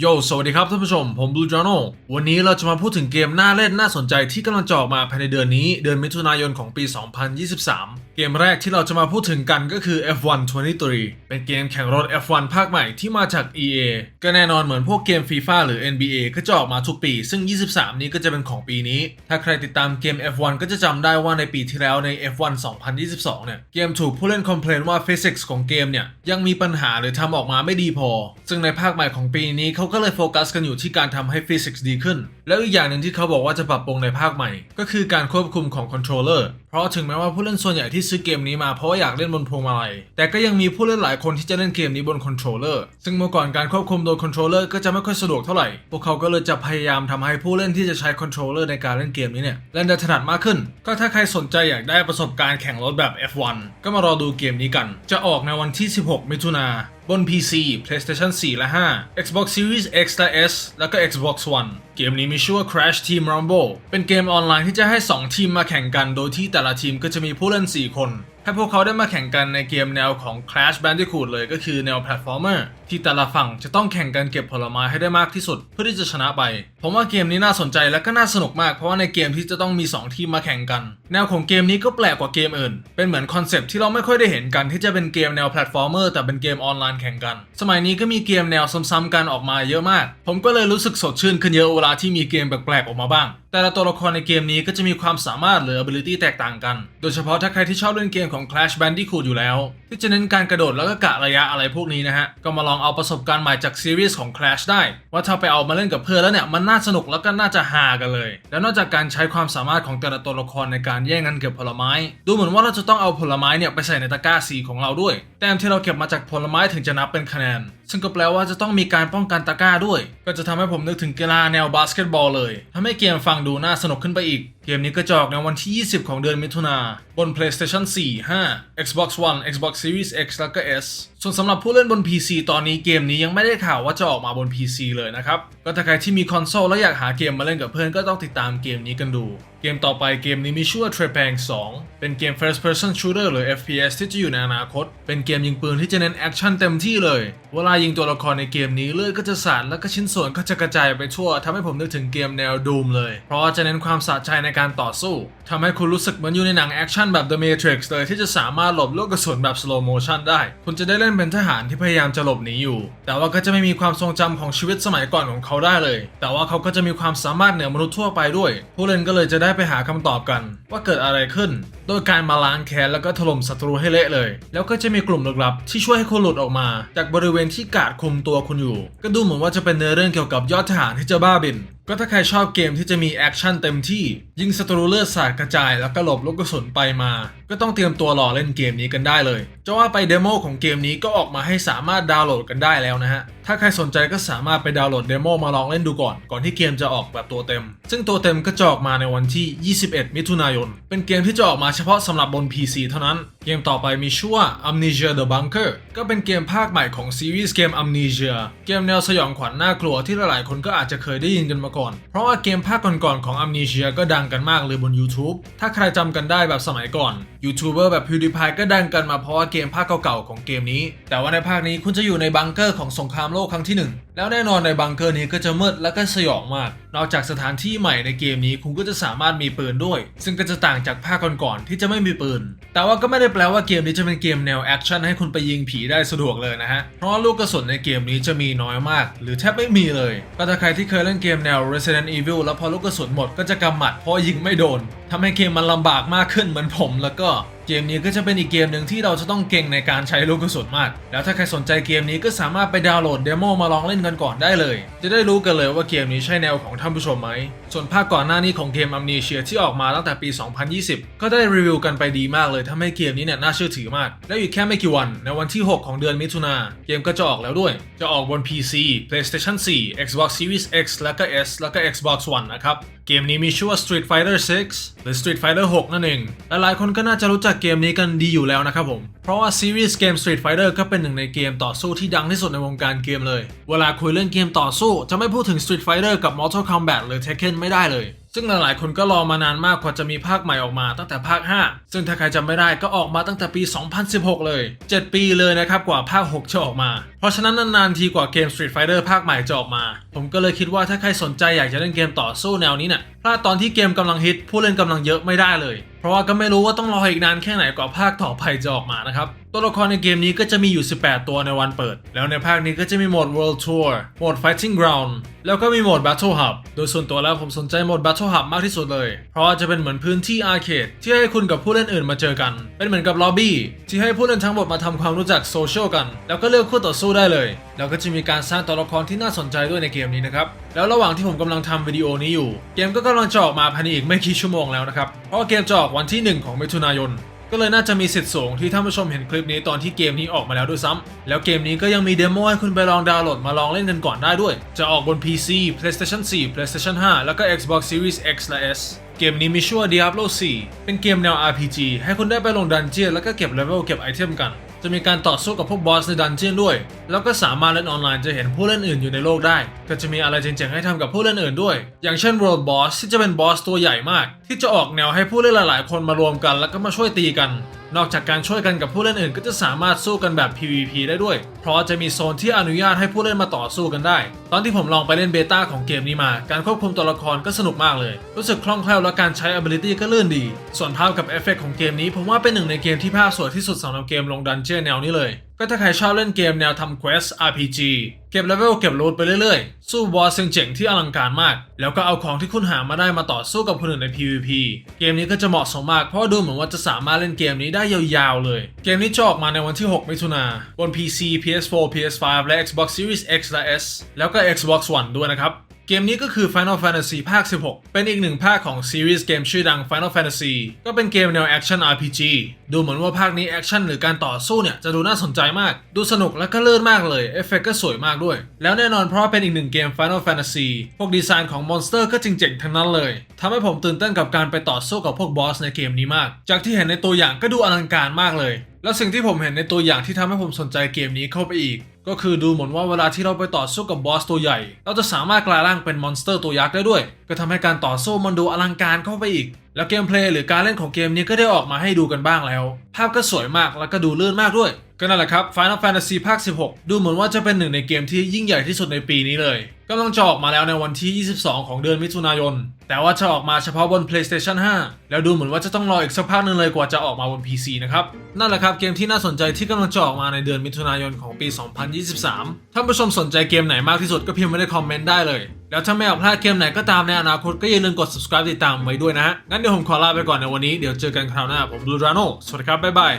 โย สวัสดีครับท่านผู้ชม ผม Blue Journal วันนี้เราจะมาพูดถึงเกมน่าเล่นน่าสนใจที่กำลังจะออกมาภายในเดือนนี้ เดือนมิถุนายนของปี 2023 เกมแรกที่เราจะมาพูดถึงกันก็คือ F1 23 เป็นเกมแข่งรถ F1 ภาคใหม่ที่มาจาก EA ก็แน่นอนเหมือนพวกเกม FIFA หรือ NBA ก็จะออกมาทุกปี ซึ่ง 23 นี้ก็จะเป็นของปีนี้ ถ้าใครติดตามเกม F1 ก็จะจำได้ว่าในปีที่แล้วใน F1 2022 เนี่ย เกมถูกผู้เล่นคอมเพลนว่าฟิสิกส์ของเกมเนี่ยยังมีปัญหาหรือทำออกมาไม่ดีพอ ซึ่งในภาคใหม่ของปีนี้เขาก็เลยโฟกัสกันอยู่ที่การทำให้ฟิสิกส์ดีขึ้น แล้วอีกอย่างหนึ่งที่เขาบอกว่าจะปรับปรุงในภาคใหม่ ก็คือการควบคุมของคอนโทรลเลอร์เพราะถึงแม้ว่าผู้เล่นส่วนใหญ่ที่ซื้อเกมนี้มาเพราะาอยากเล่นบนพวงมาลัย แต่ก็ยังมีผู้เล่นหลายคนที่จะเล่นเกมนี้บนคอนโทรลเลอร์ซึ่งเมื่อก่อนการควบคุมโดยคอนโทรลเลอร์ก็จะไม่ค่อยสะดวกเท่าไหร่ พวกเขาก็เลยจะพยายามทำให้ผู้เล่นที่จะใช้คอนโทรลเลอร์ในการเล่นเกมนี้เนี่ยเล่นได้ถนัดมากขึ้น ก็ถ้าใครสนใจอยากได้ประสบการณ์แข่งรถแบบ F1 ก็มารอดูเกมนี้กัน จะออกในวันที่ 16 มิถุนา บน PC PlayStation 4 และ 5 Xbox Series X และ S แล้วก็ Xbox One เกมนี้มีชื่อว่า Crash Team Rumble เป็นเกมออนไลน์ที่จะให้ 2 ทีมมาแข่งกัน โดยที่แต่ละทีมก็จะมีผู้เล่น 4 คน ให้พวกเขาได้มาแข่งกันในเกมแนวของ Crash Bandicoot เลยก็คือแนวแพลตฟอร์มเมอร์ ที่แต่ละฝั่งจะต้องแข่งกันเก็บผลไม้ให้ได้มากที่สุด เพื่อที่จะชนะไป ผมว่าเกมนี้น่าสนใจและก็น่าสนุกมาก เพราะว่าในเกมที่จะต้องมี 2 ทีมมาแข่งกัน แนวของเกมนี้ก็แปลกกว่าเกมอื่น เป็นเหมือนคอนเซปที่เราไม่ค่อยได้เห็นกันที่จะเป็นเกมแนวแพลตฟอร์มเมอร์แต่เป็นเกมออนไลน์แข่งกัน สมัยนี้ก็มีเกมแนวซ้ำๆกันออกมาเยอะมาก ผมก็เลยรู้สึกสดชื่นขึ้นเยอะเวลาที่มีเกมแปลกๆออกมาบ้าง แต่ละตัวละครในเกมนี้ก็จะมีความสามารถหรือ ability แตกต่างกัน โดยเฉพาะถ้าใครที่ชอบเล่นเกมของ Clash Bandicoot อยู่แล้ว ที่จะเน้นการกระโดดแล้วก็กะระยะอะไรพวกนี้นะฮะก็มาลองเอาประสบการณ์ใหม่จากซีรีส์ของ Clash ได้ ว่าถ้าไปเอามาเล่นกับเพื่อนแล้วเนี่ย มันน่าสนุกแล้วก็น่าจะฮากันเลย แล้วนอกจากการใช้ความสามารถของแต่ละตัวละครในการแย่งกันเก็บผลไม้ ดูเหมือนว่าเราจะต้องเอาผลไม้เนี่ยไปใส่ในตะกร้าสีของเราด้วย แต้มที่เราเก็บมาจากผลไม้ถึงจะนับเป็นคะแนน ซึ่งก็แปลว่าจะต้องมีการป้องกันตะกร้าด้วย ก็จะทำให้ผมนึกถึงกีฬาแนวบาสเกตบอลเลยทำให้เกมฟังดูน่าสนุกขึ้นไปอีก เกมนี้ก็จะออกในวันที่ 20 ของเดือนมิถุนาบน PlayStation 4 5 Xbox One Xbox Series X แล้วก็ S ส่วนสำหรับผู้เล่นบน PC ตอนนี้เกมนี้ยังไม่ได้ข่าวว่าจะออกมาบน PC เลยนะครับ ก็ถ้าใครที่มีคอนโซลแล้วอยากหาเกมมาเล่นกับเพื่อนก็ต้องติดตามเกมนี้กันดู เกมต่อไปเกมนี้มีชื่อว่า Trepang 2 เป็นเกม First Person Shooter หรือ FPS ที่จะอยู่ในอนาคต เป็นเกมยิงปืนที่จะเน้นแอคชั่นเต็มที่เลย เวลายิงตัวละครในเกมนี้เลือดก็จะสาดแล้วก็ชิ้นส่วนก็จะกระจายไปทั่วทำให้ผมนึกถึงเกมแนว Doom เลย เพราะจะเน้นความสะใจในการต่อสู้ทำให้คุณรู้สึกเหมือนอยู่ในหนังแอคชั่นแบบ The Matrix เลยที่จะสามารถหลบลูกกระสุนแบบ slow motion ได้ คุณจะได้เล่นเป็นทหารที่พยายามจะหลบหนีอยู่ แต่ว่าก็จะไม่มีความทรงจำของชีวิตสมัยก่อนของเขาได้เลย แต่ว่าเขาก็จะมีความสามารถเหนือมนุษย์ทั่วไปด้วย ผู้เล่นก็เลยจะได้ได้ไปหาคำตอบกันว่าเกิดอะไรขึ้น โดยการมาล้างแค้นแล้วก็ถล่มศัตรูให้เละเลย แล้วก็จะมีกลุ่มลึกลับที่ช่วยให้คุณหลุดออกมา จากบริเวณที่กาดคุมตัวคุณอยู่ ก็ดูเหมือนว่าจะเป็นเนื้อเรื่องเกี่ยวกับยอดทหารที่จะบ้าบิน ก็ถ้าใครชอบเกมที่จะมีแอคชั่นเต็มที่ ยิงศัตรูเลือดสาดกระจายแล้วก็หลบลูกกระสุนไปมา ก็ต้องเตรียมตัวรอเล่นเกมนี้กันได้เลย จะว่าไปเดโมของเกมนี้ก็ออกมาให้สามารถดาวน์โหลดกันได้แล้วนะฮะ ถ้าใครสนใจก็สามารถไปดาวน์โหลดเดโมมาลองเล่นดูก่อน ก่อนที่เกมจะออกแบบตัวเต็ม ซึ่งตัวเต็มก็จะออกมาในวันที่ 21 มิถุนายน เป็นเกมที่จะออกมาเฉพาะสำหรับบน PC เท่านั้น เกมต่อไปมีชื่อว่า Amnesia the Bunker ก็เป็นเกมภาคใหม่ของซีรีส์เกม Amnesia เกมแนวสยองขวัญน่ากลัวที่หลายๆคนก็อาจจะเคยได้ยินกันมาก่อนเพราะว่าเกมภาคก่อนๆ ของ Amnesia ก็ดังกันมากเลยบน YouTube ถ้าใครจำกันได้แบบสมัยก่อนยูทูบเบอร์แบบ PewDiePie ก็ดังกันมาเพราะว่าเกมภาคเก่าๆ ของเกมนี้ แต่ว่าในภาคนี้คุณจะอยู่ในบังเกอร์ของสงครามโลกครั้งที่หนึ่งแล้วแน่นอนในบังเกอร์นี้ก็จะมืดและก็สยองมากนอกจากสถานที่ใหม่ในเกมนี้คุณก็จะสามารถมีปืนด้วย ซึ่งก็จะต่างจากภาคก่อนๆที่จะไม่มีปืน แต่ว่าก็ไม่ได้แปลว่าเกมนี้จะเป็นเกมแนวแอคชั่นให้คุณไปยิงผีได้สะดวกเลยนะฮะ เพราะลูกกระสุนในเกมนี้จะมีน้อยมาก หรือแทบไม่มีเลย ก็ถ้าใครที่เคยเล่นเกมแนว Resident Evil แล้วพอลูกกระสุนหมดก็จะกำหมัดเพราะยิงไม่โดนทำให้เกมมันลำบากมากขึ้นเหมือนผม แล้วก็เกมนี้ก็จะเป็นอีกเกมหนึ่งที่เราจะต้องเก่งในการใช้ลูกกระสุนมาก แล้วถ้าใครสนใจเกมนี้ก็สามารถไปดาวน์โหลดเดโมมาลองเล่นกันก่อนได้เลย จะได้รู้กันเลยว่าเกมนี้ใช่แนวของท่านผู้ชมไหมส่วนภาคก่อนหน้านี้ของเกม Amnesia ที่ออกมาตั้งแต่ปี 2020 ก็ได้รีวิวกันไปดีมากเลยทำให้เกมนี้เนี่ยน่าเชื่อถือมาก แล้วอีกแค่ไม่กี่วัน ในวันที่ 6 ของเดือนมิถุนาเกมก็จะออกแล้วด้วย จะออกบน PC PlayStation 4 Xbox Series X แล้วก็ S แล้วก็ Xbox One นะครับ เกมนี้มีชื่อว่า Street Fighter 6 หรือ Street Fighter 6 นั่นเองและหลายคนก็น่าจะรู้จักเกมนี้กันดีอยู่แล้วนะครับผม เพราะว่าซีรีส์เกม Street Fighter ก็เป็นหนึ่งในเกมต่อสู้ที่ดังที่สุดในวงการเกมเลย เวลาคุยเรื่องเกมต่อสู้ จะไม่พูดถึง Street Fighter กับ Mortal Kombat หรือ Tekken ไม่ได้เลย ซึ่งหลายๆ คนก็รอมานานมากกว่าจะมีภาคใหม่ออกมาตั้งแต่ภาค 5 ซึ่งถ้าใครจำไม่ได้ก็ออกมาตั้งแต่ปี 2016 เลย 7 ปีเลยนะครับกว่าภาค 6 จะออกมา เพราะฉะนั้นนานๆทีกว่าเกม Street Fighter ภาคใหม่จะออกมา ผมก็เลยคิดว่าถ้าใครสนใจอยากจะเล่นเกมต่อสู้แนวนี้เนี่ยพลาดตอนที่เกมกำลังฮิตผู้เล่นกำลังเยอะไม่ได้เลย เพราะว่าก็ไม่รู้ว่าต้องรออีกนานแค่ไหนกว่าภาคต่อไปจะออกมานะครับตัวละครในเกมนี้ก็จะมีอยู่ 18 ตัวในวันเปิด แล้วในภาคนี้ก็จะมีโหมด World Tour โหมด Fighting Ground แล้วก็มีโหมด Battle Hub โดยส่วนตัวแล้วผมสนใจโหมด Battle Hub มากที่สุดเลย เพราะว่าจะเป็นเหมือนพื้นที่อาร์เคดที่ให้คุณกับผู้เล่นอื่นมาเจอกัน เป็นเหมือนกับล็อบบี้ที่ให้ผู้เล่นทั้งหมดมาทำความรู้จักโซเชียลกัน แล้วก็เลือกคู่ต่อสู้ได้เลย แล้วก็จะมีการสร้างตัวละครที่น่าสนใจด้วยในเกมนี้นะครับ แล้วระหว่างที่ผมกำลังทำวิดีโอนี้อยู่ เกมก็กำลังจะออกมาภายในอีกไม่กี่ชั่วโมงแล้วนะครับ เพราะเกมจะออกวันที่ 1 ของมิถุนายน ก็เลยน่าจะมีสิทธิ์สูงที่ท่านผู้ชมเห็นคลิปนี้ตอนที่เกมนี้ออกมาแล้วด้วยซ้ำแล้วเกมนี้ก็ยังมีเดโมให้คุณไปลองดาวน์โหลดมาลองเล่นกันก่อนได้ด้วย จะออกบน PC PlayStation 4 PlayStation 5 แล้วก็ Xbox Series X และ S เกมนี้มีชื่อว่า Diablo 4 เป็นเกมแนว RPG ให้คุณได้ไปลงดันเจียนแล้วก็เก็บเลเวลเก็บไอเทมกัน จะมีการต่อสู้กับพวกบอสในดันเจียนด้วย แล้วก็สามารถเล่นออนไลน์จะเห็นผู้เล่นอื่นอยู่ในโลกได้ ก็จะมีอะไรเจ๋งๆให้ทำกับผู้เล่นอื่นด้วย อย่างเช่น World Boss ที่จะเป็นบอสตัวใหญ่มาก ที่จะออกแนวให้ผู้เล่นหลายๆ คนมารวมกัน แล้วก็มาช่วยตีกัน นอกจากการช่วยกันกับผู้เล่นอื่นก็จะสามารถสู้กันแบบ PVP ได้ด้วย เพราะจะมีโซนที่อนุญาตให้ผู้เล่นมาต่อสู้กันได้ ตอนที่ผมลองไปเล่นเบต้าของเกมนี้มา การควบคุมตัวละครก็สนุกมากเลย รู้สึกคล่องแคล่วและการใช้ ability ก็ลื่นดี ส่วนภาพกับเอฟเฟกต์ของเกมนี้ผมว่าเป็นหนึ่งในเกมที่ภาพสวยที่สุดสำหรับเกมลงดันเจี้ยนแนวนี้เลย ก็ถ้าใครชอบเล่นเกมแนวทำ quest RPG เก็บเลเวลเก็บรูทไปเรื่อยๆ สู้บอสเจ๋งๆที่อลังการมาก แล้วก็เอาของที่คุณหามาได้มาต่อสู้กับคนอื่นใน PVP เกมนี้ก็จะเหมาะสมมากเพราะดูเหมือนว่าจะสามารถเล่นเกมนี้ได้ยาวๆเลย เกมนี้จะออกมาในวันที่ 6 มิถุนายนบน PC PS4 PS5 และ Xbox Series X และ S แล้วก็ Xbox One ด้วยนะครับ เกมนี้ก็คือ Final Fantasy ภาค 16 เป็นอีกหนึ่งภาคของซีรีส์เกมชื่อดัง Final Fantasy ก็เป็นเกมแนวแอคชั่น RPG ดูเหมือนว่าภาคนี้แอคชั่นหรือการต่อสู้เนี่ย จะดูน่าสนใจมาก ดูสนุกและก็เลื่อนมากเลย เอฟเฟกต์ก็สวยมากด้วย แล้วแน่นอนเพราะเป็นอีกหนึ่งเกม Final Fantasy พวกดีไซน์ของมอนสเตอร์ก็จริงๆทั้งนั้นเลยทำให้ผมตื่นเต้นกับการไปต่อสู้กับพวกบอสในเกมนี้มาก จากที่เห็นในตัวอย่างก็ดูอลังการมากเลย แล้วสิ่งที่ผมเห็นในตัวอย่างที่ทำให้ผมสนใจเกมนี้เข้าไปอีก ก็คือดูเหมือนว่าเวลาที่เราไปต่อสู้กับบอสตัวใหญ่ เราจะสามารถกลายร่างเป็นมอนสเตอร์ตัวยักษ์ได้ด้วย ก็ทำให้การต่อสู้มันดูอลังการเข้าไปอีกแล้วเกมเพลย์หรือการเล่นของเกมนี้ก็ได้ออกมาให้ดูกันบ้างแล้ว ภาพก็สวยมากแล้วก็ดูลื่นมากด้วย ก็นั่นแหละครับ Final Fantasy ภาค 16 ดูเหมือนว่าจะเป็นหนึ่งในเกมที่ยิ่งใหญ่ที่สุดในปีนี้เลยกำลังจะออกมาแล้วในวันที่ 22 ของเดือนมิถุนายน แต่ว่าจะออกมาเฉพาะบน PlayStation 5 แล้วดูเหมือนว่าจะต้องรออีกสักพักหนึงเลยกว่าจะออกมาบน PC นะครับ นั่นแหละครับเกมที่น่าสนใจที่กำลังจะออกมาในเดือนมิถุนายนของปี 2023 ท่านผู้ชมสนใจเกมไหนมากที่สุดก็พิมพ์ไว้ในคอมเมนต์ได้เลย แล้วถ้าไม่อยากพลาดเกมไหนก็ตามในอนาคตก็อย่าลืมกด subscribe ติดตามไว้ด้วยนะฮะงั้นเดี๋ยวผมขอลาไปก่อนในวันนี้เดี๋ยวเจอกันคราวหน้าผมดูราโนสวัสดีครับบ๊ายบาย